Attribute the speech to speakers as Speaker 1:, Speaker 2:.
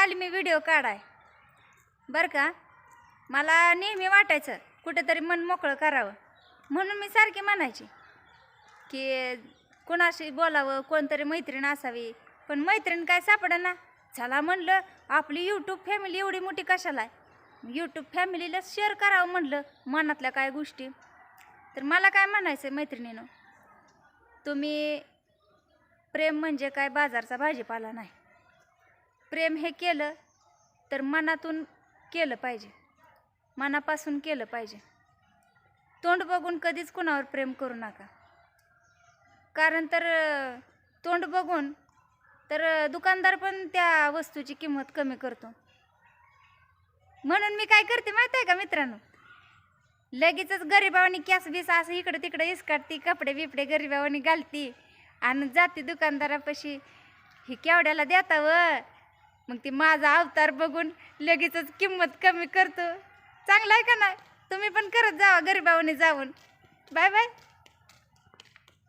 Speaker 1: आली मी व्हिडिओ काढाय. बरं का? मला नेहमी वाटायचं कुठेतरी मन मोकळं करावं. म्हणून मी सारखी म्हणायची की कोणाशी बोलावं कोणतरी मैत्रीण असावी. पण मैत्रीण काय सापडेना. चला म्हणलं आपली यूट्यूब फॅमिली एवढी मोठी कशाला आहे? यूट्यूब फॅमिलीला शेअर करावं म्हणलं मनातल्या काय गोष्टी? तर मला काय म्हणायचं आहे मैत्रिणीनं? तुम्ही प्रेम म्हणजे काय बाजारचा भाजीपाला नाही. प्रेम हे केलं तर मनातून केलं पाहिजे. मनापासून केलं पाहिजे. तोंड बघून कधीच कुणावर प्रेम करू नका. कारण तर तोंड बघून तर दुकानदार पण त्या वस्तूची किंमत कमी करतो. म्हणून मी काय करते माहीत आहे का मित्रांनो? लगेचच गरिबावानी कॅस बीस असं इकडं तिकडं इसकाटती कपडे बिपडे गरिबावानी घालती. आणि जाते दुकानदारापाशी ही केवढ्याला देता व? मग ती माझा अवतार बघून लगेचच किंमत कमी करतो. चांगलं आहे का नाही? तुम्ही पण करत जावा गरिबावानी जाऊन. Bye bye.